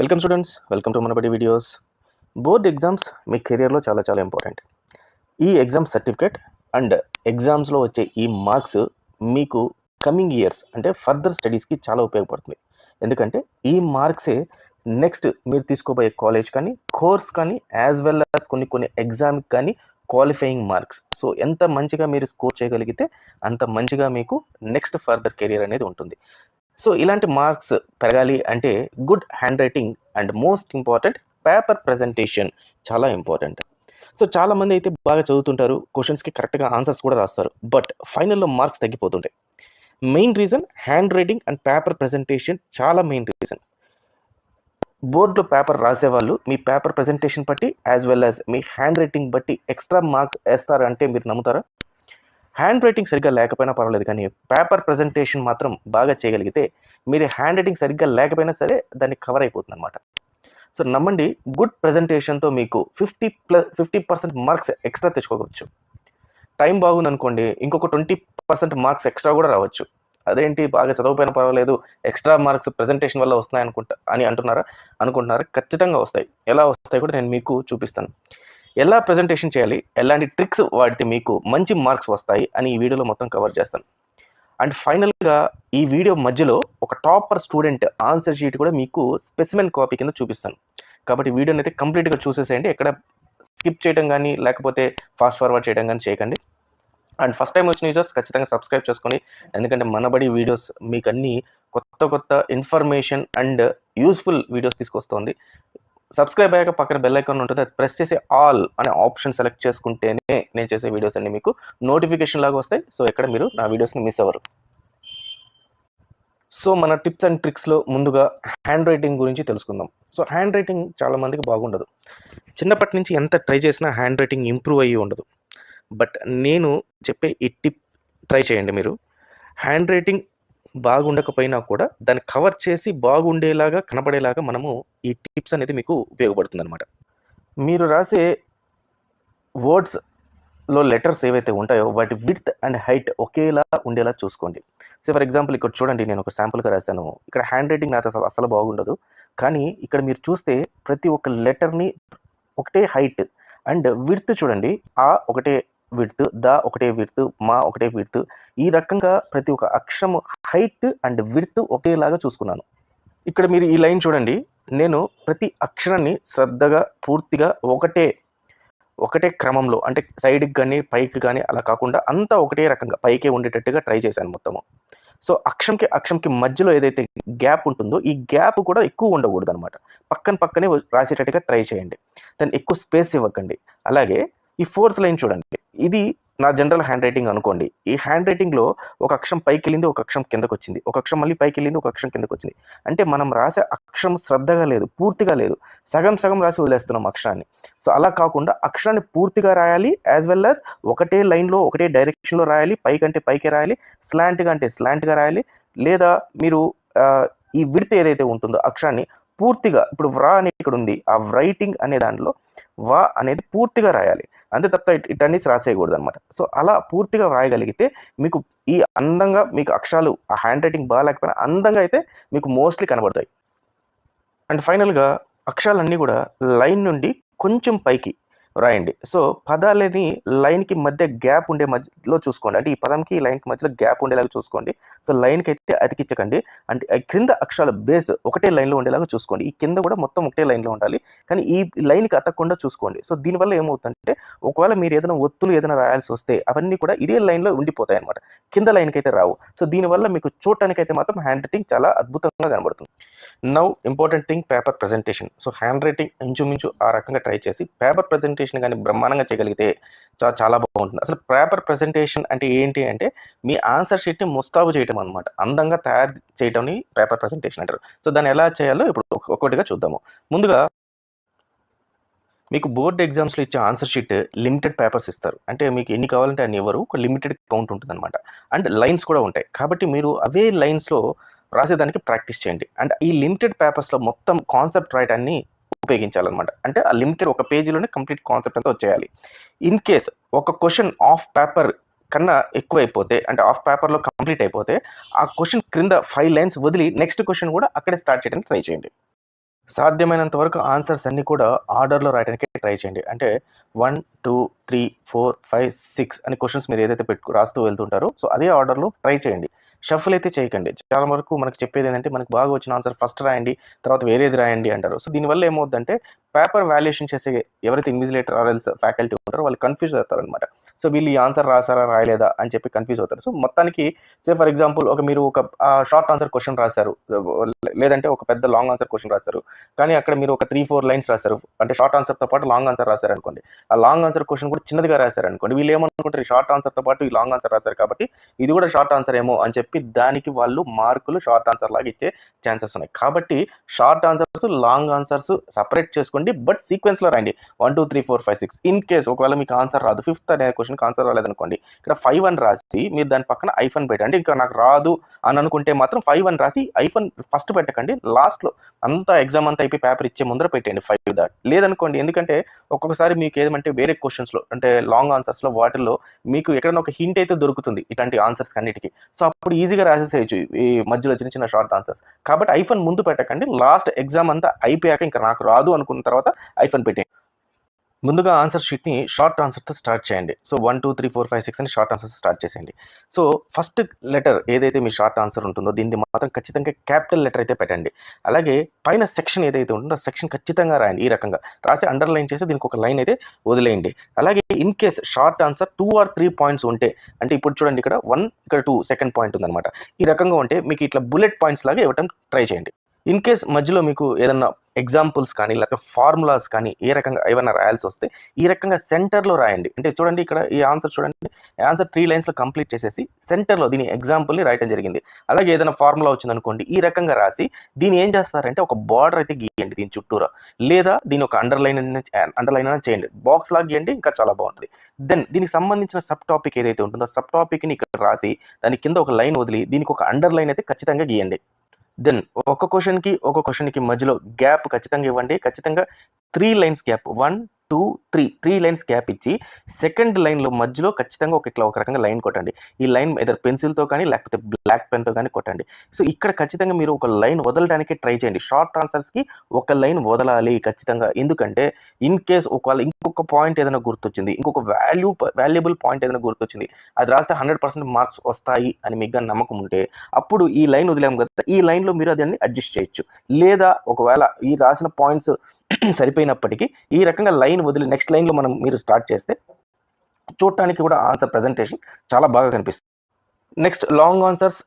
Welcome students welcome to Manabadi videos board exams మీ కెరియర్లో చాలా చాలా ఇంపార్టెంట్ ఈ ఎగ్జామ్ సర్టిఫికేట్ అండ్ ఎగ్జామ్స్లో వచ్చే ఈ మార్క్స్ మీకు కమింగ్ ఇయర్స్ అంటే ఫర్దర్ స్టడీస్కి చాలా ఉపయోగపడుతుంది. ఎందుకంటే ఈ మార్క్సే నెక్స్ట్ మీరు తీసుకోబోయే కాలేజ్ కానీ కోర్స్ కానీ యాజ్ వెల్ యాజ్ కొన్ని కొన్ని ఎగ్జామ్కి కానీ క్వాలిఫైయింగ్ మార్క్స్ సో ఎంత మంచిగా మీరు స్కోర్ చేయగలిగితే అంత మంచిగా మీకు నెక్స్ట్ ఫర్దర్ కెరియర్ అనేది ఉంటుంది. సో ఇలాంటి మార్క్స్ పెరగాలి అంటే good handwriting and most important paper presentation చాలా ఇంపార్టెంట్. సో చాలా మంది అయితే బాగా చదువుతుంటారు క్వశ్చన్స్కి కరెక్ట్గా ఆన్సర్స్ కూడా రాస్తారు బట్ ఫైనల్లో marks తగ్గిపోతుంటాయి. Main reason handwriting and paper presentation చాలా మెయిన్ రీజన్. బోర్డులో పేపర్ రాసేవాళ్ళు మీ పేపర్ ప్రజెంటేషన్ బట్టి యాజ్ వెల్ యాజ్ మీ హ్యాండ్ రైటింగ్ బట్టి ఎక్స్ట్రా మార్క్స్ వేస్తారు అంటే మీరు నమ్ముతారా? హ్యాండ్ రైటింగ్ సరిగ్గా లేకపోయినా పర్వాలేదు కానీ పేపర్ ప్రజెంటేషన్ మాత్రం బాగా చేయగలిగితే మీరు హ్యాండ్ రైటింగ్ సరిగ్గా లేకపోయినా సరే దాన్ని కవర్ అయిపోతుంది అనమాట సో నమ్మండి గుడ్ ప్రజెంటేషన్తో మీకు fifty plus fifty percent marks extra తెచ్చుకోవచ్చు. టైం బాగుంది అనుకోండి ఇంకొక ట్వంటీ పర్సెంట్ మార్క్స్ ఎక్స్ట్రా కూడా రావచ్చు. అదేంటి బాగా చదవకపోయినా పర్వాలేదు ఎక్స్ట్రా మార్క్స్ ప్రజెంటేషన్ వల్ల వస్తున్నాయి అనుకుంటా అని అంటున్నారా? అనుకుంటున్నారా? ఖచ్చితంగా వస్తాయి. ఎలా వస్తాయి కూడా నేను మీకు చూపిస్తాను. ఎలా ప్రజెంటేషన్ చేయాలి? ఎలాంటి ట్రిక్స్ వాడితే మీకు మంచి మార్క్స్ వస్తాయి అని ఈ వీడియోలో మొత్తం కవర్ చేస్తాను. అండ్ ఫైనల్గా ఈ వీడియో మధ్యలో ఒక టాపర్ స్టూడెంట్ ఆన్సర్ షీట్ కూడా మీకు స్పెసిమెన్ కాపీ కింద చూపిస్తాను. కాబట్టి వీడియోని అయితే కంప్లీట్గా చూసేసేయండి. ఎక్కడ స్కిప్ చేయడం కానీ లేకపోతే ఫాస్ట్ ఫార్వర్డ్ చేయడం కానీ చేయకండి. అండ్ ఫస్ట్ టైం వచ్చిన యూజర్స్ ఖచ్చితంగా సబ్స్క్రైబ్ చేసుకోండి. ఎందుకంటే మనబడి వీడియోస్ మీకు అన్నీ కొత్త కొత్త ఇన్ఫర్మేషన్ అండ్ యూస్ఫుల్ వీడియోస్ తీసుకొస్తుంది. సబ్స్క్రైబ్ అయ్యాక పక్కన బెల్ ఐకాన్ ఉంటుంది. అది ప్రెస్ చేసి ఆల్ అనే ఆప్షన్ సెలెక్ట్ చేసుకుంటేనే నేను చేసే వీడియోస్ అన్ని మీకు నోటిఫికేషన్ లాగా వస్తాయి. సో ఎక్కడ మీరు నా వీడియోస్ని మిస్ అవ్వరు. సో మన టిప్స్ అండ్ ట్రిక్స్లో ముందుగా హ్యాండ్ రైటింగ్ గురించి తెలుసుకుందాం. సో హ్యాండ్ రైటింగ్ చాలా మందికి బాగుండదు. చిన్నప్పటి నుంచి ఎంత ట్రై చేసినా హ్యాండ్ రైటింగ్ ఇంప్రూవ్ అయ్యి ఉండదు. బట్ నేను చెప్పే ఈ టిప్ ట్రై చేయండి మీరు. హ్యాండ్ రైటింగ్ బాగుండకపోయినా కూడా దాన్ని కవర్ చేసి బాగుండేలాగా కనపడేలాగా మనము ఈ టిప్స్ అనేది మీకు ఉపయోగపడుతుంది అనమాట మీరు రాసే వర్డ్స్లో లెటర్స్ ఏవైతే ఉంటాయో వాటి విడ్త్ అండ్ హైట్ ఒకేలా ఉండేలా చూసుకోండి. సో ఫర్ ఎగ్జాంపుల్ ఇక్కడ చూడండి నేను ఒక శాంపుల్గా రాశాను. ఇక్కడ హ్యాండ్ రైటింగ్ నాకు అసలు అసలు బాగుండదు. కానీ ఇక్కడ మీరు చూస్తే ప్రతి ఒక్క లెటర్ని ఒకటే హైట్ అండ్ విడ్త్ చూడండి. ఆ ఒకటే విడ్త్ ద ఒకటే విడ్త్ మా ఒకటే విడ్త్ ఈ రకంగా ప్రతి ఒక్క అక్షరం హైట్ అండ్ విడ్త్ ఒకేలాగా చూసుకున్నాను. ఇక్కడ మీరు ఈ లైన్ చూడండి. నేను ప్రతి అక్షరాన్ని శ్రద్ధగా పూర్తిగా ఒకటే ఒకటే క్రమంలో అంటే సైడ్కి కానీ పైకి కానీ అలా కాకుండా అంతా ఒకటే రకంగా పైకే ఉండేటట్టుగా ట్రై చేశాను మొత్తము. సో అక్షంకి అక్షంకి మధ్యలో ఏదైతే గ్యాప్ ఉంటుందో ఈ గ్యాప్ కూడా ఎక్కువ ఉండకూడదు అనమాట పక్కన పక్కనే రాసేటట్టుగా ట్రై చేయండి. దాన్ని ఎక్కువ స్పేస్ ఇవ్వకండి. అలాగే ఈ ఫోర్త్ లైన్ చూడండి. ఇది నా జనరల్ హ్యాండ్ రైటింగ్ అనుకోండి. ఈ హ్యాండ్ రైటింగ్లో ఒక అక్షరం పైకి వెళ్ళింది ఒక అక్షరం కిందకు వచ్చింది ఒక అక్షరం మళ్ళీ పైకి వెళ్ళింది ఒక అక్షరం కిందకు వచ్చింది అంటే మనం రాసే అక్షరం శ్రద్ధగా లేదు పూర్తిగా లేదు. సగం సగం రాసి వదిలేస్తున్నాం అక్షరాన్ని. సో అలా కాకుండా అక్షరాన్ని పూర్తిగా రాయాలి యాజ్ వెల్ యాజ్ ఒకటే లైన్లో ఒకటే డైరెక్షన్లో రాయాలి పైకంటే పైకి రాయాలి స్లాంట్గా అంటే స్లాంట్గా రాయాలి లేదా మీరు ఈ విడత ఏదైతే ఉంటుందో అక్షరాన్ని పూర్తిగా ఇప్పుడు వ్రా అనేది ఇక్కడ ఉంది. ఆ రైటింగ్ అనే దాంట్లో వా అనేది పూర్తిగా రాయాలి. అంతే తప్ప ఇట్ ఇట్ అనేసి రాసేయకూడదు అనమాట సో అలా పూర్తిగా వ్రాయగలిగితే మీకు ఈ అందంగా మీకు అక్షరాలు ఆ హ్యాండ్ రైటింగ్ బాగాలేకపోయినా అందంగా అయితే మీకు మోస్ట్లీ కనబడతాయి. అండ్ ఫైనల్గా అక్షరాలన్నీ కూడా లైన్ నుండి కొంచెం పైకి రాయండి. సో పదాలని లైన్కి మధ్య గ్యాప్ ఉండే మధ్యలో చూసుకోండి. అంటే ఈ పదంకి ఈ లైన్కి మధ్యలో గ్యాప్ ఉండేలాగా చూసుకోండి. సో లైన్కి అయితే అతికించకండి అంటే క్రింద అక్షరాల బేస్ ఒకటే లైన్లో ఉండేలాగా చూసుకోండి. ఈ కింద కూడా మొత్తం ఒకటే లైన్లో ఉండాలి. కానీ ఈ లైన్కి అతకకుండా చూసుకోండి. సో దీనివల్ల ఏమవుతుందంటే ఒకవేళ మీరు ఏదైనా ఒత్తులు ఏదైనా రాయాల్సి వస్తే అవన్నీ కూడా ఇదే లైన్లో ఉండిపోతాయి అనమాట కింద లైన్కి అయితే రావు. సో దీనివల్ల మీకు చూడటానికి అయితే మాత్రం హ్యాండ్ రైటింగ్ చాలా అద్భుతంగా కనబడుతుంది. Now important thing paper presentation so handwriting ఇంచుమించు ఆ రకంగా ట్రై చేసి పేపర్ ప్రజెంటేషన్ కానీ బ్రహ్మాండంగా చేయగలిగితే చాలా చాలా బాగుంటుంది. అసలు పేపర్ ప్రజెంటేషన్ అంటే ఏంటి అంటే మీ ఆన్సర్ షీట్ని ముస్తాబు చేయటం అనమాట అందంగా తయారు చేయటంని పేపర్ ప్రజెంటేషన్ అంటారు. సో దాన్ని ఎలా చేయాలో ఇప్పుడు ఒక్కొక్కటిగా చూద్దాము. ముందుగా మీకు బోర్డ్ ఎగ్జామ్స్లో ఇచ్చే ఆన్సర్ షీట్ లిమిటెడ్ పేపర్స్ ఇస్తారు. అంటే మీకు ఎన్ని కావాలంటే అన్ని ఇవ్వరు. ఒక లిమిటెడ్ కౌంట్ ఉంటుంది అనమాట అండ్ లైన్స్ కూడా ఉంటాయి. కాబట్టి మీరు అవే లైన్స్లో రాసేదానికి ప్రాక్టీస్ చేయండి అండ్ ఈ లిమిటెడ్ పేపర్స్లో మొత్తం కాన్సెప్ట్ రాయటాన్ని ఉపయోగించాలన్నమాట అంటే ఆ లిమిటెడ్ ఒక పేజీలోనే కంప్లీట్ కాన్సెప్ట్ అంతా వచ్చేయాలి ఇన్ కేస్ ఒక క్వశ్చన్ ఆఫ్ పేపర్ కన్నా ఎక్కువ అయిపోతే అంటే ఆఫ్ పేపర్లో కంప్లీట్ అయిపోతే ఆ క్వశ్చన్ క్రింద ఫైవ్ లైన్స్ వదిలి నెక్స్ట్ క్వశ్చన్ కూడా అక్కడే స్టార్ట్ చేయడానికి ట్రై చేయండి సాధ్యమైనంత వరకు ఆన్సర్స్ అన్నీ కూడా ఆర్డర్‌లో రాయడానికి ట్రై చేయండి. అంటే 1, 2, 3, 4, 5, 6 అని క్వశ్చన్స్ మీరు ఏదైతే పెట్టుకు రాస్తూ వెళ్తుంటారో, సో అదే ఆర్డర్‌లో ట్రై చేయండి. షఫుల్ అయితే చేయకండి. చాలా వరకు మనకు చెప్పేదేంటంటే, మనకు బాగా వచ్చిన ఆన్సర్ ఫస్ట్ రాయండి, తర్వాత వేరేది రాయండి అంటారు. సో దీనివల్ల ఏమవుద్దంటే, పేపర్ వాల్యుయేషన్ చేసే ఎవరైతే ఇన్విజిలేటర్ ఆర్ ఎల్స్ ఫ్యాకల్టీ ఉంటారో వాళ్ళు కన్‌ఫ్యూజ్ అవుతారనమాట. సో వీళ్ళు ఈ ఆన్సర్ రాసారా, రాయలేదా అని చెప్పి కన్‌ఫ్యూజ్ అవుతారు. సో మొత్తానికి సే ఫర్ ఎగ్జాంపుల్ ఒక మీరు ఒక షార్ట్ ఆన్సర్ క్వశ్చన్ రాశారు లేదంటే ఒక పెద్ద లాంగ్ ఆన్సర్ క్వశ్చన్ రాశారు కానీ అక్కడ మీరు ఒక 3, 4 లైన్స్ రాశారు అంటే షార్ట్ ఆన్సర్‌తో పాటు లాంగ్ ఆన్సర్ రాశారు అనుకోండి ఆ లాంగ్ ఆన్సర్ క్వశ్చన్ కూడా చిన్నదిగా రాశారు అనుకోండి వీళ్ళు ఏమనుకుంటారు, షార్ట్ ఆన్సర్‌తో పాటు ఈ లాంగ్ ఆన్సర్ రాశారు కాబట్టి, ఇది కూడా షార్ట్ ఆన్సర్ ఏమో అని చెప్పి దానికి వాళ్ళు మార్కులు షార్ట్ ఆన్సర్ లాగా ఇచ్చే ఛాన్సెస్ ఉన్నాయి. కాబట్టి short answers, long answers separate చేసుకోండి. బట్ సీక్వెన్స్‌లో రాయండి. 1, 2, 3, 4, 5, 6 ఇన్ కేస్ ఒకవేళ మీకు ఆన్సర్ రాదు. ఫిఫ్త్ అనే క్వెషన్‌కి ఆన్సర్ రాలేదనుకోండి. ఇక్కడ ఫైవ్ అని రాసి మీరు దాని పక్కన ఐఫన్ పెట్టండి. ఇంకా నాకు రాదు అని అనుకుంటే మాత్రం ఫైవ్ అని రాసి ఐఫన్ ఫస్ట్ పెట్టకండి. లాస్ట్‌లో అంతా ఎగ్జామ్ అంతా అయిపోయి పేపర్ ఇచ్చే ముందర పెట్టేయండి ఫైవ్ దాట్ లేదనుకోండి ఎందుకంటే ఒక్కొక్కసారి మీకు ఏమంటే వేరే క్వశ్చన్స్లో అంటే లాంగ్ ఆన్సర్స్‌లో వాటిల్లో మీకు ఎక్కడైనా ఒక హింట్ అయితే దొరుకుతుంది. ఇట్లాంటి ఆన్సర్స్ అన్నిటికీ సో అప్పుడు ఈజీగా రాసేసేయచ్చు ఈ మధ్యలో చిన్న చిన్న షార్ట్ ఆన్సర్స్. కాబట్టి ఐఫోన్ ముందు పెట్టకండి. లాస్ట్ ఎగ్జామ్ అంతా అయిపోయాక ఇంకా నాకు రాదు అనుకున్న తర్వాత ఐఫోన్ పెట్టేయండి. ముందుగా ఆన్సర్ షీట్‌ని షార్ట్ ఆన్సర్‌తో స్టార్ట్ చేయండి. సో 1, 2, 3, 4, 5, 6 అని షార్ట్ ఆన్సర్స్ స్టార్ట్ చేసేయండి. సో ఫస్ట్ లెటర్ ఏదైతే మీ షార్ట్ ఆన్సర్ ఉంటుందో దీన్ని మాత్రం ఖచ్చితంగా క్యాపిటల్ లెటర్ అయితే పెట్టండి. అలాగే పైన సెక్షన్ ఏదైతే ఉంటుందో ఆ సెక్షన్ ఖచ్చితంగా రాయండి ఈ రకంగా. రాసి అండర్‌లైన్ చేసి దీనికి ఒక లైన్ అయితే వదిలేయండి. అలాగే in case short answer two or three points ఉంటే అంటే ఇప్పుడు చూడండి ఇక్కడ వన్ ఇక్కడ టూ సెకండ్ పాయింట్ ఉందన్నమాట. ఈ రకంగా ఉంటే మీకు ఇట్లా బుల్లెట్ పాయింట్స్ లాగా ఇవ్వటం ట్రై చేయండి. ఇన్ కేస్ మధ్యలో మీకు ఏదన్నా ఎగ్జాంపుల్స్ కానీ లేకపోతే ఫార్ములాస్ కానీ ఏ రకంగా ఏవైనా రాయాల్సి వస్తే ఈ రకంగా సెంటర్‌లో రాయండి. అంటే చూడండి ఇక్కడ ఈ ఆన్సర్ చూడండి. ఆన్సర్ త్రీ లైన్స్‌లో కంప్లీట్ చేసేసి సెంటర్‌లో దీని ఎగ్జాంపుల్‌ని రాయటం జరిగింది. అలాగే ఏదైనా ఫార్ములా వచ్చిందనుకోండి ఈ రకంగా రాసి దీన్ని ఏం చేస్తారంటే ఒక బార్డర్ అయితే గీయండి దీని చుట్టూరా. లేదా దీని ఒక అండర్‌లైన్ అండర్‌లైన్ అయినా చేయండి. బాక్స్ లాగా గీయండి ఇంకా చాలా బాగుంటుంది దెన్ దీనికి సంబంధించిన సబ్ టాపిక్ ఏదైతే ఉంటుందో సబ్ టాపిక్‌ని ఇక్కడ రాసి దాని కింద ఒక లైన్ వదిలి దీనికి ఒక అండర్‌లైన్ అయితే ఖచ్చితంగా గీయండి. దెన్ ఒక క్వశ్చన్కి ఒక క్వశ్చన్కి మధ్యలో గ్యాప్ ఖచ్చితంగా ఇవ్వండి. ఖచ్చితంగా three lines gap one 2, 3 3 lines gap ఇచ్చి సెకండ్ లైన్‌లో మధ్యలో ఖచ్చితంగా ఒక ఇట్లా ఒక రకంగా లైన్ కొట్టండి. ఈ లైన్ ఎయిదర్ పెన్సిల్‌తో కానీ లేకపోతే బ్లాక్ పెన్‌తో కానీ కొట్టండి. సో ఇక్కడ ఖచ్చితంగా మీరు ఒక లైన్ వదలడానికి ట్రై చేయండి. షార్ట్ ఆన్సర్స్‌కి ఒక లైన్ వదలాలి ఖచ్చితంగా. ఎందుకంటే ఇన్ కేస్ ఒకవేళ ఇంకొక పాయింట్ ఏదైనా గుర్తొచ్చింది. ఇంకొక వాల్యూ వాల్యుబుల్ పాయింట్ ఏదైనా గుర్తొచ్చింది. అది రాస్తే 100% మార్క్స్ వస్తాయి అని మీకు నమ్మకం ఉంటే అప్పుడు ఈ లైన్ వదిలేము కదా! ఈ లైన్‌లో మీరు దాన్ని అడ్జస్ట్ చేయొచ్చు. లేదా ఒకవేళ ఈ రాసిన పాయింట్స్ సరిపోయినప్పటికీ ఈ రకంగా లైన్ వదిలి నెక్స్ట్ లైన్‌లో మనం మీరు స్టార్ట్ చేస్తే చూడటానికి కూడా ఆన్సర్ ప్రెజెంటేషన్ చాలా బాగా కనిపిస్తుంది. నెక్స్ట్ లాంగ్ ఆన్సర్స్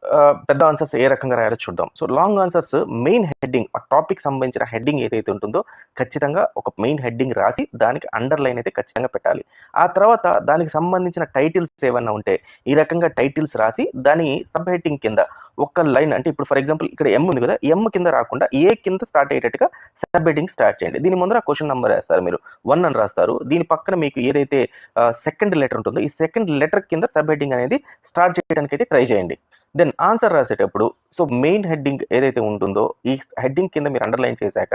పెద్ద ఆన్సర్స్ ఏ రకంగా రాయాలో చూద్దాం. So long answers main heading ఆ టాపిక్ సంబంధించిన హెడ్డింగ్ ఏదైతే ఉంటుందో ఖచ్చితంగా ఒక మెయిన్ హెడ్డింగ్ రాసి దానికి అండర్‌లైన్ అయితే ఖచ్చితంగా పెట్టాలి. ఆ తర్వాత దానికి సంబంధించిన టైటిల్స్ ఏమన్నా ఉంటే ఈ రకంగా టైటిల్స్ రాసి దాని సబ్ హెడ్డింగ్ కింద ఒక లైన్ అంటే ఇప్పుడు ఫర్ ఎగ్జాంపుల్ ఇక్కడ ఎం ఉంది కదా! ఎం కింద రాకుండా ఏ కింద స్టార్ట్ అయ్యేటట్టుగా సబ్ హెడ్డింగ్ స్టార్ట్ చేయండి. దీని ముందర క్వశ్చన్ నెంబర్ వేస్తారు మీరు. వన్ అని రాస్తారు. దీని పక్కన మీకు ఏదైతే సెకండ్ లెటర్ ఉంటుందో ఈ సెకండ్ లెటర్ కింద సబ్ హెడ్డింగ్ అనేది స్టార్ట్ చేయడానికైతే ట్రై చేయండి. దెన్ ఆన్సర్ రాసేటప్పుడు సో మెయిన్ హెడ్డింగ్ ఏదైతే ఉంటుందో ఈ హెడ్డింగ్ కింద మీరు అండర్‌లైన్ చేశాక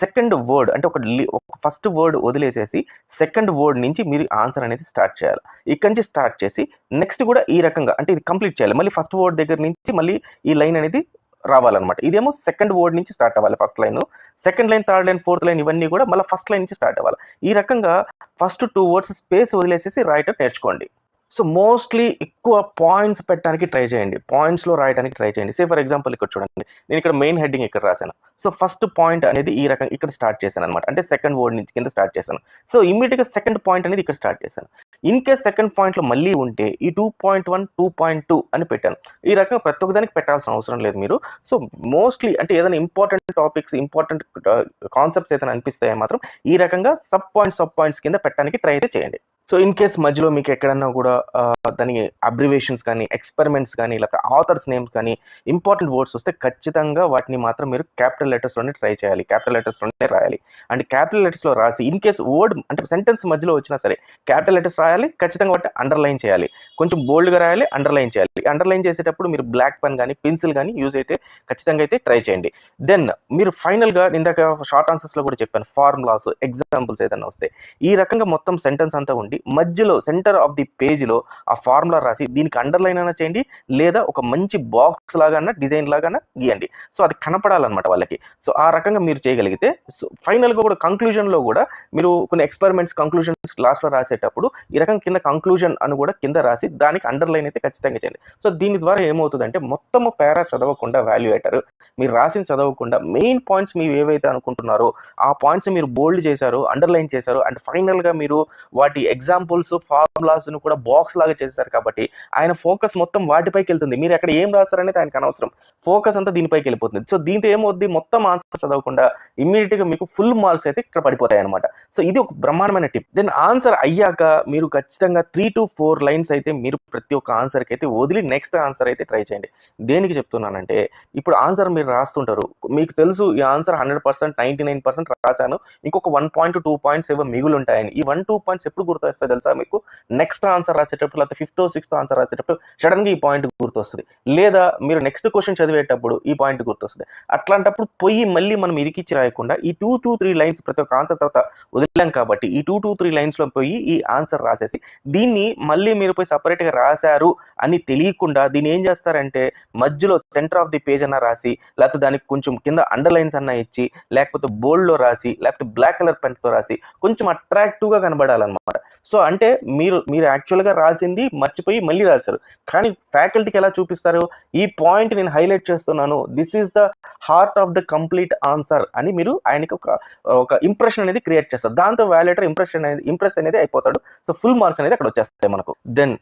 సెకండ్ వర్డ్ అంటే ఒక ఒక ఫస్ట్ వర్డ్ వదిలేసేసి సెకండ్ వర్డ్ నుంచి మీరు ఆన్సర్ అనేది స్టార్ట్ చేయాలి. ఇక్కడి నుంచి స్టార్ట్ చేసి నెక్స్ట్ కూడా ఈ రకంగా అంటే ఇది కంప్లీట్ చేయాలి. మళ్ళీ ఫస్ట్ వర్డ్ దగ్గర నుంచి మళ్ళీ ఈ లైన్ అనేది రావాలన్నమాట. ఇదేమో సెకండ్ వర్డ్ నుంచి స్టార్ట్ అవ్వాలి first line. Second line, third line, fourth line ఇవన్నీ కూడా మళ్ళీ ఫస్ట్ లైన్ నుంచి స్టార్ట్ అవ్వాలి. ఈ రకంగా ఫస్ట్ టూ వర్డ్స్ స్పేస్ వదిలేసేసి రాయటం నేర్చుకోండి. సో మోస్ట్‌లీ ఎక్కువ పాయింట్స్ పెట్టడానికి ట్రై చేయండి. పాయింట్స్‌లో రాయడానికి ట్రై చేయండి. సే ఫర్ ఎగ్జాంపుల్ ఇక్కడ చూడండి. నేను ఇక్కడ మెయిన్ హెడ్డింగ్ ఇక్కడ రాసాను. సో ఫస్ట్ పాయింట్ అనేది ఈ రకం ఇక్కడ స్టార్ట్ చేశాను అనమాట అంటే సెకండ్ వర్డ్ నుంచి కింద స్టార్ట్ చేశాను. సో ఇమీడియట్గా సెకండ్ పాయింట్ అనేది ఇక్కడ స్టార్ట్ చేశాను. ఇన్ కేస్ సెకండ్ పాయింట్‌లో మళ్ళీ ఉంటే ఈ 2.1, 2.2 అని పెట్టాను. ఈ రకంగా ప్రతి ఒక్కదానికి పెట్టాల్సిన అవసరం లేదు మీరు. సో మోస్ట్‌లీ అంటే ఏదైనా ఇంపార్టెంట్ టాపిక్స్, ఇంపార్టెంట్ కాన్సెప్ట్స్ ఏదైనా అనిపిస్తాయో మాత్రం ఈ రకంగా సబ్ పాయింట్స్, సబ్ పాయింట్స్ కింద పెట్టడానికి ట్రై అయితే చేయండి. సో ఇన్ కేస్ మధ్యలో మీకు ఎక్కడన్నా కూడా దాని అబ్రివేషన్స్ కానీ, ఎక్స్‌పెరిమెంట్స్ కానీ, లేకపోతే ఆథర్స్ నేమ్స్ కానీ ఇంపార్టెంట్ వర్డ్స్ వస్తే ఖచ్చితంగా వాటిని మాత్రం మీరు క్యాపిటల్ లెటర్స్‌లోనే ట్రై చేయాలి. క్యాపిటల్ లెటర్స్‌లోనే రాయాలి. అండ్ క్యాపిటల్ లెటర్స్‌లో రాసి ఇన్ కేస్ వర్డ్ అంటే సెంటెన్స్ మధ్యలో వచ్చినా సరే క్యాపిటల్ లెటర్స్ రాయాలి. ఖచ్చితంగా వాటిని అండర్‌లైన్ చేయాలి. కొంచెం బోల్డ్‌గా రాయాలి. అండర్‌లైన్ చేయాలి. అండర్‌లైన్ చేసేటప్పుడు మీరు బ్లాక్ పెన్ కానీ పెన్సిల్ కానీ యూజ్ అయితే ఖచ్చితంగా అయితే ట్రై చేయండి. దెన్ మీరు ఫైనల్‌గా ఇందాక షార్ట్ ఆన్సర్స్‌లో కూడా చెప్పాను. ఫార్ములాస్, ఎగ్జాంపుల్స్ ఏదైనా వస్తే ఈ రకంగా మొత్తం సెంటెన్స్ అంతా ఉండి చేయండి. మధ్యలో సెంటర్ ఆఫ్ ది పేజ్లో ఆ ఫార్ములా రాసి దీనికి అండర్లైన్ అయినా చేయండి. లేదా ఒక మంచి బాక్స్ లాగా డిజైన్ లాగా గీయండి. సో అది కనపడాలన్నమాట వాళ్ళకి. సో ఆ రకంగా మీరు చేయగలిగితే సో ఫైనల్గా కూడా కంక్లూజన్లో కూడా మీరు కొన్ని ఎక్స్పెరిమెంట్స్ కంక్లూజన్స్ లాస్ట్లో రాసేటప్పుడు ఈ రకం కింద కంక్లూజన్ అని కూడా కింద రాసి దానికి అండర్లైన్ అయితే ఖచ్చితంగా చేయండి. సో దీని ద్వారా ఏమవుతుందంటే మొత్తము పేరా చదవకుండా వాల్యుయేటర్ మీరు రాసిన చదవకుండా మెయిన్ పాయింట్స్ మీరు ఏవైతే అనుకుంటున్నారో ఆ పాయింట్స్ మీరు బోల్డ్ చేశారు అండర్లైన్ చేశారు అండ్ ఫైనల్గా మీరు వాటి ఎగ్జాంపుల్స్ ఫార్ములాస్ను కూడా బాక్స్ లాగా చేశారు కాబట్టి ఆయన ఫోకస్ మొత్తం వాటిపైకి వెళ్తుంది. మీరు అక్కడ ఏం రాస్తారనేది ఆయనకు అనవసరం. ఫోకస్ అంతా దీనిపైకి వెళ్ళిపోతుంది. సో దీంతో ఏమవుద్ది? మొత్తం ఆన్సర్ చదవకుండా ఇమ్మీడియట్గా మీకు ఫుల్ మార్క్స్ అయితే ఇక్కడ పడిపోతాయి అనమాట సో ఇది ఒక బ్రహ్మాండమైన టిప్. దెన్ ఆన్సర్ అయ్యాక మీరు ఖచ్చితంగా త్రీ టు ఫోర్ లైన్స్ అయితే మీరు ప్రతి ఒక్క ఆన్సర్కి అయితే వదిలి నెక్స్ట్ ఆన్సర్ అయితే ట్రై చేయండి. దేనికి చెప్తున్నానంటే ఇప్పుడు ఆన్సర్ మీరు రాస్తుంటారు. మీకు తెలుసు ఈ answer hundred percent ninety nine percent రాశాను. ఇంకొక వన్ పాయింట్ టూ పాయింట్స్ ఏవో మిగులు ఉంటాయని ఈ వన్ టూ పాయింట్స్ ఎప్పుడు గుర్తొస్తాయి తెలుసా మీకు? నెక్స్ట్ ఆన్సర్ రాసేటప్పుడు లేకపోతే ఫిఫ్త్ సిక్స్త్ ఆన్సర్ రాసేటప్పుడు సడన్గా ఈ పాయింట్ గుర్తొస్తుంది. లేదా మీరు నెక్స్ట్ క్వశ్చన్ చదివేటప్పుడు ఈ పాయింట్ గుర్తొస్తుంది. అట్లాంటప్పుడు పోయి మళ్ళీ మనం ఇరికిచ్చి రాయకుండా ఈ టూ టూ త్రీ లైన్స్ ప్రతి ఒక్క ఆన్సర్ తర్వాత వదిలాం కాబట్టి ఈ టూ టూ త్రీ లైన్స్లో పోయి ఈ ఆన్సర్ రాసేసి దీన్ని మళ్ళీ మీరు పోయి సపరేట్గా రాశారు అని తెలియకుండా దీన్ని ఏం చేస్తారంటే మధ్యలో సెంటర్ ఆఫ్ ది పేజ్ అన్న రాసి లేకపోతే దానికి కొంచెం కింద అండర్లైన్స్ అన్న ఇచ్చి లేకపోతే బోల్డ్లో రాసి లేకపోతే బ్లాక్ కలర్ పెన్తో రాసి కొంచెం అట్రాక్టివ్గా కనబడాలన్నమాట. సో అంటే మీరు మీరు యాక్చువల్గా రాసింది మర్చిపోయి మళ్ళీ రాశారు. కానీ ఫ్యాకల్టీకి ఎలా చూపిస్తారు? ఈ పాయింట్ నేను హైలైట్ చేస్తున్నాను. This is the heart of the complete answer అని మీరు ఆయనకి ఒక ఒక ఇంప్రెషన్ అనేది క్రియేట్ చేస్తారు. దాంతో వ్యాలేటర్ ఇంప్రెషన్ అనేది ఇంప్రెస్ అనేది అయిపోతాడు. సో ఫుల్ మార్క్స్ అనేది అక్కడ వచ్చేస్తాయి మనకు. దెన్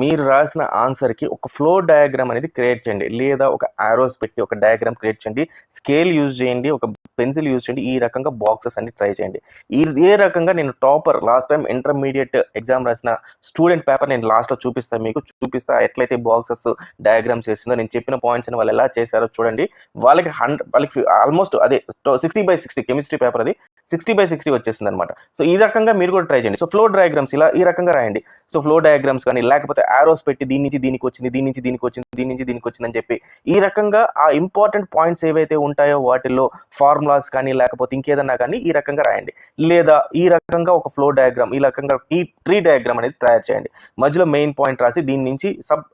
మీరు రాసిన ఆన్సర్కి ఒక ఫ్లో డయాగ్రామ్ అనేది క్రియేట్ చేయండి. లేదా ఒక ఆరోస్ పెట్టి ఒక డయాగ్రామ్ క్రియేట్ చేయండి. స్కేల్ యూజ్ చేయండి. ఒక పెన్సిల్ యూజ్ చేయండి. ఈ రకంగా బాక్సెస్ అన్ని ట్రై చేయండి. ఈ ఏ రకంగా నేను topper last time intermediate exam రాసిన స్టూడెంట్ పేపర్ నేను లాస్ట్లో చూపిస్తాను మీకు. చూపిస్తా ఎట్లయితే బాక్సెస్ డయాగ్రామ్స్ చేసిందో నేను చెప్పిన పాయింట్స్ వాళ్ళు ఎలా చేశారో చూడండి. వాళ్ళకి హండ్రెడ్ వాళ్ళకి ఆల్మోస్ట్ అదే sixty by sixty chemistry paper అది. సిక్స్టీ బై సిక్స్టీ వచ్చేసింది అనమాట సో ఈ రకంగా మీరు కూడా ట్రై చేయండి. సో ఫ్లో డయాగ్రామ్స్ ఇలా ఈ రకంగా రాయండి. సో ఫ్లో డయాగ్రామ్స్ కానీ లేకపోతే ఆరోస్ పెట్టి దీని నుంచి దీనికి వచ్చింది దీని నుంచి దీనికి వచ్చింది దీని నుంచి దీనికి వచ్చిందని చెప్పి ఈ రకంగా ఆ ఇంపార్టెంట్ పాయింట్స్ ఏవైతే ఉంటాయో వాటిల్లో ఫార్ములాస్ కానీ లేకపోతే ఇంకేదన్నా కానీ ఈ రకంగా రాయండి. లేదా ఈ రకంగా ఒక ఫ్లో డయాగ్రామ్ ఈ రకంగా ఈ ట్రీ డయాగ్రామ్ అనేది తయారు చేయండి. మధ్యలో మెయిన్ పాయింట్ రాసి దీని నుంచి సబ్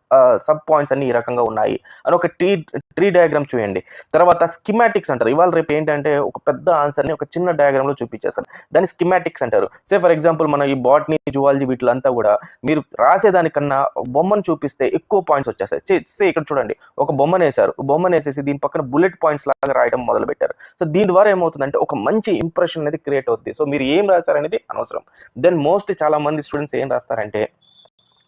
సబ్ పాయింట్స్ అన్ని ఈ రకంగా ఉన్నాయి అని ఒక ట్రీ ట్రీ డయాగ్రామ్ చూయండి. తర్వాత స్కిమాటిక్స్ అంటారు. ఇవాళ రేపు ఏంటంటే ఒక పెద్ద ఆన్సర్ని ఒక చిన్న డయాగ్రామ్లో చూపించేస్తారు దాన్ని స్కిమాటిక్స్ అంటారు. సే ఫర్ ఎగ్జాంపుల్ మన ఈ బాటనీ జువాలజీ వీటిలంతా కూడా మీరు రాసేదానికన్నా బొమ్మను చూపిస్తే ఎక్కువ పాయింట్స్ వచ్చేస్తాయి. సే- ఇక్కడ చూడండి. ఒక బొమ్మను వేశారు బొమ్మను వేసేసి దీని పక్కన బుల్లెట్ పాయింట్స్ లాగా రాయడం మొదలు పెట్టారు సో దీని ద్వారా ఏమవుతుందంటే ఒక మంచి ఇంప్రెషన్ అనేది క్రియేట్ అవుతుంది సో మీరు ఏం రాశారనేది అనవసరం. దెన్ మోస్ట్ చాలా మంది స్టూడెంట్స్ ఏం రాస్తారంటే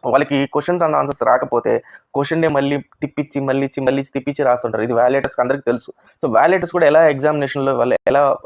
వాళ్ళకి క్వశ్చన్స్ అండ్ ఆన్సర్స్ రాకపోతే క్వశ్చన్నే మళ్ళీ తిప్పించి మళ్ళీ మళ్ళీ తిప్పించి రాస్తుంటారు. ఇది వ్యాలేటర్స్కి అందరికీ తెలుసు. సో వ్యాలేటర్స్ కూడా ఎలా ఎగ్జామినేషన్లో వాళ్ళు ఎలా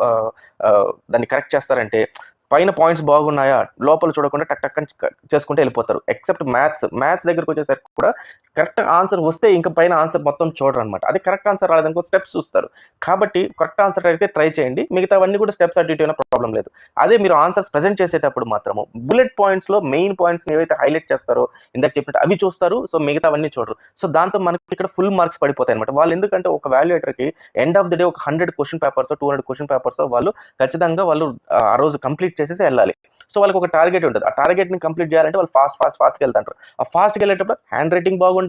దాన్ని కరెక్ట్ చేస్తారంటే పైన పాయింట్స్ బాగున్నాయా? లోపల చూడకుండా టక్ టక్ అని చేసుకుంటే వెళ్ళిపోతారు. Except maths. మ్యాథ్స్ దగ్గరకు వచ్చేసరికి కూడా కరెక్ట్ ఆన్సర్ వస్తే ఇంకా పైన ఆన్సర్ మొత్తం చూడరు అనమాట అది కరెక్ట్ ఆన్సర్ రాలేదనుకో స్టెప్స్ చూస్తారు. కాబట్టి కరెక్ట్ ఆన్సర్ అయితే ట్రై చేయండి. మిగతావన్నీ కూడా స్టెప్స్ అటు ఇటు అయినా ప్రాబ్లం లేదు. అదే మీరు ఆన్సర్స్ ప్రెజెంట్ చేసేటప్పుడు మాత్రము బుల్లెట్ పాయింట్స్లో మెయిన్ పాయింట్స్ ఏవైతే హైలైట్ చేస్తారో ఇందాక చెప్పినట్టు అవి చూస్తారు. సో మిగతావన్నీ చూడరు. సో దాంతో మనకి ఇక్కడ ఫుల్ మార్క్స్ పడిపోతాయి అనమాట వాళ్ళు ఎందుకంటే ఒక వాల్యుయేటర్కి ఎండ్ ఆఫ్ ది డే ఒక hundred question papers two hundred question papers వాళ్ళు ఖచ్చితంగా వాళ్ళు ఆ రోజు కంప్లీట్ చేసేసి వెళ్ళాలి. సో వాళ్ళకి ఒక టార్గెట్ ఉంటుంది. ఆ టార్గెట్ని కంప్లీట్ చేయాలంటే వాళ్ళు ఫాస్ట్ ఫాస్ట్ ఫాస్ట్కి వెళ్తారు ఆ ఫాస్ట్కి వెళ్ళేటప్పుడు హ్యాండ్ రైటింగ్ బాగుండాలి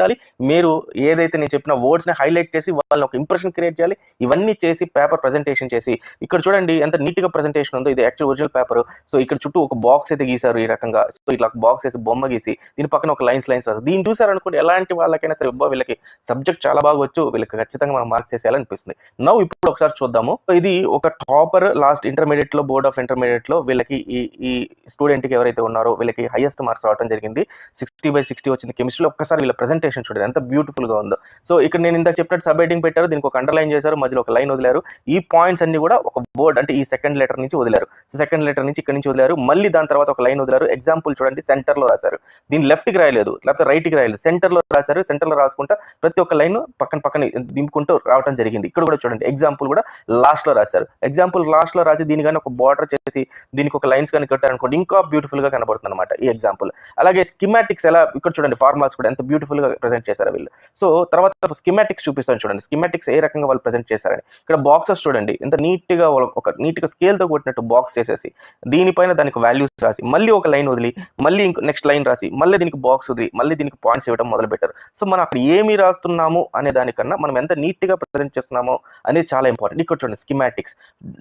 మీరు ఏదైతే నేను చెప్పిన వర్డ్స్ని హైలైట్ చేసి వాళ్ళని ఒక ఇంప్రెషన్ క్రియేట్ చేయాలి. ఇవన్నీ చేసి పేపర్ ప్రజెంటేషన్ చేసి ఇక్కడ చూడండి ఎంత నీట్గా ప్రజెంటేషన్ ఉందో ఇది యాక్చువల్ ఒరిజినల్ పేపర్. సో ఇక్కడ చుట్టూ ఒక బాక్స్ అయితే గీసారు ఈ రకంగా. సో ఇట్లా బాక్స్ వేసి బొమ్మ గీసి దీని పక్కన ఒక లైన్స్ లైన్స్ రాసి దీన్ని చూసారనుకోండి ఎలాంటి వాళ్ళకైనా సరే అబ్బా వీళ్ళకి సబ్జెక్ట్ చాలా బాగా వచ్చు వీళ్ళకి ఖచ్చితంగా మనం మార్క్స్ చేసేయాలనిపిస్తుంది నవ్వు ఇప్పుడు ఒకసారి చూద్దాము. ఇది ఒక టాపర్ లాస్ట్ ఇంటర్మీడియట్లో బోర్డ్ ఆఫ్ ఇంటర్మీడియట్లో వీళ్ళకి ఈ ఈ స్టూడెంట్కి ఎవరైతే ఉన్నారో వీళ్ళకి హైయెస్ట్ మార్క్స్ రావడం జరిగింది. సిక్స్ సిక్స్టీ బై సిక్స్టీ వచ్చింది కెమిస్ట్రీలో ఒక్కసారి వీళ్ళ ప్రెజెంటేషన్ చూడండి ఎంత బ్యూటిఫుల్గా ఉందో. సో ఇక్కడ నేను ఇంత చెప్పినట్టు సబ్ హెడ్డింగ్ పెట్టారు దీనికి ఒక అండర్లైన్ చేశారు మధ్యలో ఒక లైన్ వదిలారు. ఈ పాయింట్స్ అన్ని కూడా ఒక వర్డ్ అంటే ఈ సెకండ్ లెటర్ నుంచి వదిలారు. సో సెకండ్ లెటర్ నుంచి ఇక్కడ నుంచి వదిలారు మళ్ళీ దాని తర్వాత ఒక లైన్ వదిలారు. ఎగ్జాంపుల్ చూడండి సెంటర్లో రాశారు. దీని లెఫ్ట్కి రాయలేదు లేకపోతే రైట్కి రాయలేదు. సెంటర్లో రాశారు సెంటర్లో రాసుకుంటా ప్రతి ఒక్క లైన్ పక్కన పక్కన దింపుకుంటూ రావడం జరిగింది. ఇక్కడ కూడా చూడండి ఎగ్జాంపుల్ కూడా లాస్ట్లో రాశారు. ఎగ్జాంపుల్ లాస్ట్లో రాసి దీని కానీ ఒక బార్డర్ చేసి దీనికి ఒక లైన్స్ కానీ కట్టారనుకోండి ఇంకా బ్యూటిఫుల్గా కనబడుతుంది అనమాట ఈ ఎగ్జాంపుల్ అలాగే స్కిమాటిక్స్ ఎలా ఇక్కడ చూడండి ఫార్మాల్స్ కూడా ఎంత బ్యూటిఫుల్గా ప్రెజెంట్ చేశారు వీళ్ళు. సో తర్వాత స్కిమాటిక్స్ చూపిస్తాను చూడండి. స్కిమాటిక్స్ ఏ రకంగా వాళ్ళు ప్రెజెంట్ చేశారని. ఇక్కడ బాక్సెస్ చూడండి ఎంత నీట్గా ఒక నీట్గా స్కేల్తో కొట్టినట్టు బాక్స్ చేసేసి దీనిపైన దానికి వాల్యూస్ రాసి మళ్ళీ ఒక లైన్ వదిలి మళ్ళీ ఇంకో నెక్స్ట్ లైన్ రాసి మళ్ళీ దీనికి బాక్స్ వదిలి మళ్ళీ దీనికి పాయింట్స్ ఇవ్వడం మొదలు పెట్టారు సో మనం అక్కడ ఏమి రాస్తున్నాము అనే దానికన్నా మనం ఎంత నీట్గా ప్రజెంట్ చేస్తున్నామో అనేది చాలా ఇంపార్టెంట్ ఇక్కడ చూడండి స్కిమాటిక్స్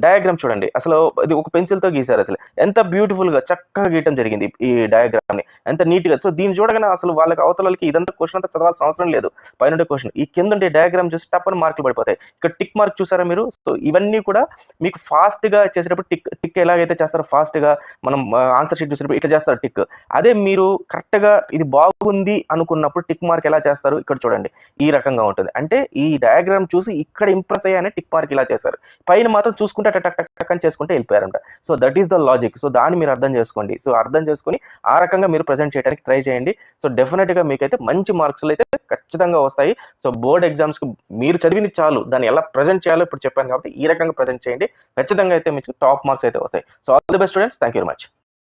డయాగ్రామ్ చూడండి. అసలు ఇది ఒక పెన్సిల్తో గీశారు అసలు. ఎంత బ్యూటిఫుల్గా చక్కగా గీయటం జరిగింది ఈ డయాగ్రామ్ని. ఎంత నీట్గా సో దీని చూడగానే అసలు వాళ్ళకి అవతలకి ఇదంతా క్వశ్చన్ అంతా చదవాల్సిన అవసరం లేదు. పైన క్వశ్చన్ ఈ కింద ఉండే డయాగ్రామ్ చూసి టప్ అని మార్కులు పడిపోతాయి. ఇక్కడ టిక్ మార్క్ చూసారా మీరు? సో ఇవన్నీ కూడా మీకు ఫాస్ట్గా చేసేటప్పుడు టిక్ టిక్ ఎలాగైతే చేస్తారో ఫాస్ట్గా మనం ఆన్సర్ షీట్ చూసినప్పుడు ఇట్లా చేస్తారు టిక్ అదే మీరు కరెక్ట్గా ఇది బాగుంది అనుకున్నప్పుడు టిక్ మార్క్ ఎలా చేస్తారు? ఇక్కడ చూడండి. ఈ రకంగా ఉంటుంది. అంటే ఈ డయాగ్రామ్ చూసి ఇక్కడ ఇంప్రెస్ అయ్యానే టిక్ మార్క్ ఇలా చేస్తారు పైన మాత్రం చూసుకుంటే టక్ టక్ టక్ అని చేసుకుంటే వెళ్ళిపోయారంట. So that is the logic so దాన్ని మీరు అర్థం చేసుకోండి. సో అర్థం చేసుకొని ఆ రకంగా మీరు ప్రజెంట్ చేయడానికి ట్రై చేయండి. చేయండి. సో డెఫినెట్గా మీకైతే మంచి మార్క్స్లు అయితే ఖచ్చితంగా వస్తాయి. సో బోర్డ్ ఎగ్జామ్స్కి మీరు చదివింది చాలు. దాన్ని ఎలా ప్రజెంట్ చేయాలో ఇప్పుడు చెప్పాను కాబట్టి ఈ రకంగా ప్రజెంట్ చేయండి. ఖచ్చితంగా అయితే మీకు టాప్ మార్క్స్ అయితే వస్తాయి. So all the best students. Thank you very much.